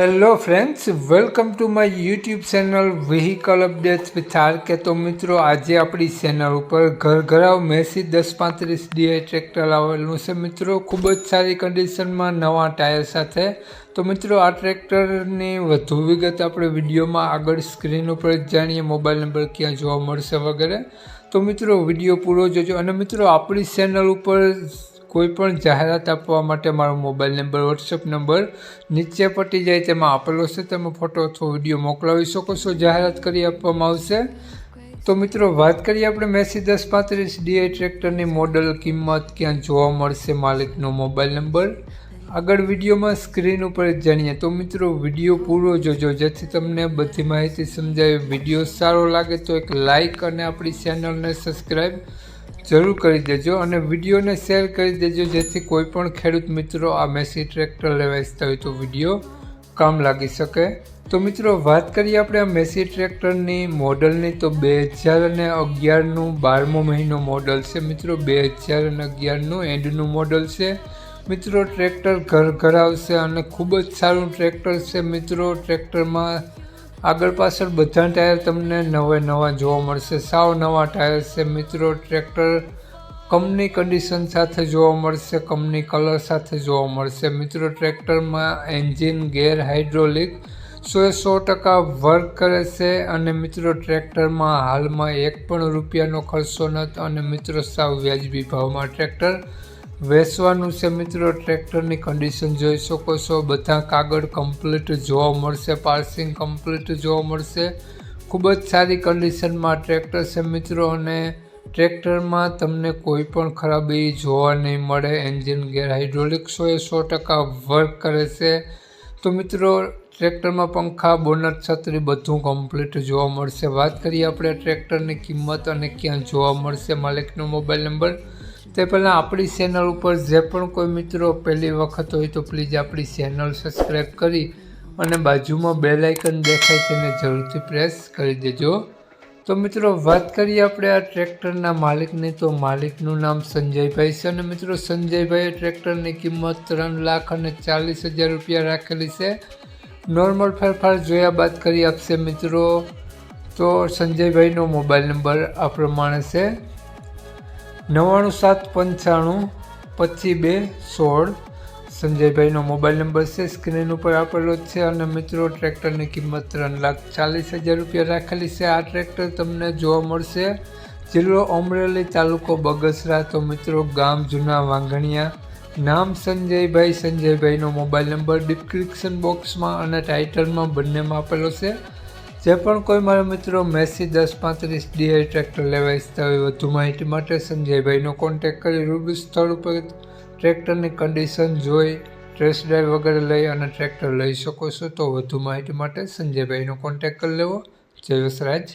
Hello friends welcome to my YouTube channel vehicle updates with R તો મિત્રો, આજે આપણી ચેનલ ઉપર ઘર ઘરાવ મેસી દસ પાંત્રીસ ડીઆઈ ટ્રેક્ટર આવેલું છે. મિત્રો, ખૂબ જ સારી કન્ડિશનમાં નવા ટાયર સાથે. તો મિત્રો, આ ટ્રેક્ટરની વધુ વિગત આપણે વિડીયોમાં આગળ સ્ક્રીન ઉપર જ જાણીએ મોબાઈલ નંબર ક્યાં જોવા મળશે વગેરે. તો મિત્રો, વીડિયો પૂરો જોજો. અને મિત્રો, આપણી ચેનલ ઉપર કોઈ પણ જાહેરાત આપવા માટે મારો મોબાઈલ નંબર વોટ્સએપ નંબર નીચે પટી જાય તેમાં આપેલો છે. તમે ફોટો અથવા વીડિયો મોકલાવી શકો છો. જાહેરાત કરી આપવામાં આવશે. તો મિત્રો, વાત કરીએ આપણે મેસી દસ પાંત્રીસ ડીઆઈ ટ્રેક્ટરની મોડલ કિંમત ક્યાં જોવા મળશે માલિકનો મોબાઈલ નંબર? આગળ વિડીયોમાં સ્ક્રીન ઉપર જાણીએ. તો મિત્રો, વીડિયો પૂરો જોજો. જેથી તમને બધી માહિતી સમજાય. વીડિયો સારો લાગે તો એક લાઇક અને આપણી ચેનલને સબસ્ક્રાઈબ જરૂર કરી દેજો અને વિડીયોને શેર કરી દેજો, જેથી કોઈ પણ ખેડૂત મિત્રો આ મેસી ટ્રેક્ટર લેવા ઇચ્છતા હોય તો વીડિયો કામ લાગી શકે. તો મિત્રો, વાત કરીએ આપણે આ મેસી ટ્રેક્ટરની મોડલની. તો બે હજાર અને અગિયારનું બારમો મહિનો મોડલ છે. મિત્રો, બે હજાર અને અગિયારનું એન્ડનું મોડલ છે. મિત્રો, ટ્રેક્ટર ઘર ઘર આવશે અને ખૂબ જ સારું ટ્રેક્ટર છે. મિત્રો, ટ્રેક્ટરમાં આગળ પાછળ બધા ટાયર તમને નવે નવા જોવા મળશે. સાવ નવા ટાયર છે મિત્રો. ટ્રેક્ટર કંપની કન્ડિશન સાથે જોવા મળશે, કંપની કલર સાથે જોવા મળશે. મિત્રો, ટ્રેક્ટરમાં એન્જિન ગેર હાઇડ્રોલિક સો સો ટકા વર્ક કરે છે અને મિત્રો, ટ્રેક્ટરમાં હાલમાં એક પણ રૂપિયાનો ખર્ચો નથી અને મિત્રો, સાવ વ્યાજબી ભાવમાં ટ્રેક્ટર વેચવાનું છે મિત્રો, ટ્રેક્ટરની કન્ડિશન જોઈ શકો છો. બધા કાગળ કમ્પ્લીટ જોવા મળશે પાર્સિંગ કમ્પ્લીટ જોવા મળશે. ખૂબ જ સારી કન્ડિશનમાં ટ્રેક્ટર છે મિત્રો, અને ટ્રેક્ટરમાં તમને કોઈ પણ ખરાબી જોવા નહીં મળે. એન્જિન ગેર હાઇડ્રોલિક સો ટકા વર્ક કરે છે. તો મિત્રો, ટ્રેક્ટરમાં પંખા, બોનટ, છત્રી બધું કમ્પ્લીટ જોવા મળશે. વાત કરીએ આપણે ટ્રેક્ટરની કિંમત અને ક્યાં જોવા મળશે, માલિકનો મોબાઈલ નંબર તે પહેલાં આપણી ચેનલ ઉપર જે પણ કોઈ મિત્રો પહેલી વખત હોય તો પ્લીઝ આપણી ચેનલ સબસ્ક્રાઈબ કરી અને બાજુમાં બે લાઇકન દેખાય તેને જરૂરથી પ્રેસ કરી દેજો. તો મિત્રો, વાત કરીએ આપણે આ ટ્રેક્ટરના માલિકની, તો માલિકનું નામ સંજયભાઈ છે અને મિત્રો, સંજયભાઈએ ટ્રેક્ટરની કિંમત ત્રણ લાખ અને ચાલીસ હજાર રૂપિયા રાખેલી છે. નોર્મલ ફેરફાર જોયા બાદ કરી આપશે મિત્રો. તો સંજયભાઈનો મોબાઈલ નંબર આ પ્રમાણે છે. નવ્વાણું સાત પંચાણું પચીસ બે સોળ. સંજયભાઈનો મોબાઈલ નંબર છે, સ્ક્રીન ઉપર આપેલો છે અને મિત્રો, ટ્રેક્ટરની કિંમત ત્રણ લાખ ચાલીસ હજાર રૂપિયા રાખેલી છે. આ ટ્રેક્ટર તમને જોવા મળશે. જિલ્લો અમરેલી તાલુકો બગસરા. તો મિત્રો, ગામ જૂના વાંઘણિયા નામ સંજયભાઈ. સંજયભાઈનો મોબાઈલ નંબર ડિસ્ક્રિપ્શન બોક્સમાં અને ટાઇટલમાં બંનેમાં આપેલો છે. જે પણ કોઈ મારા મિત્રો મેસી દસ પાંત્રીસ ડીઆઈ ટ્રેક્ટર લેવા ઈચ્છતા હોય વધુ માહિતી માટે સંજયભાઈનો કોન્ટેક કરી રૂબરૂ સ્થળ ઉપર ટ્રેક્ટરની કન્ડિશન જોઈ ટેસ્ટ ડ્રાઈવ વગેરે લઈ અને ટ્રેક્ટર લઈ શકો છો. તો વધુ માહિતી માટે સંજયભાઈનો કોન્ટેક કરી લેવો. જય વસરાજ.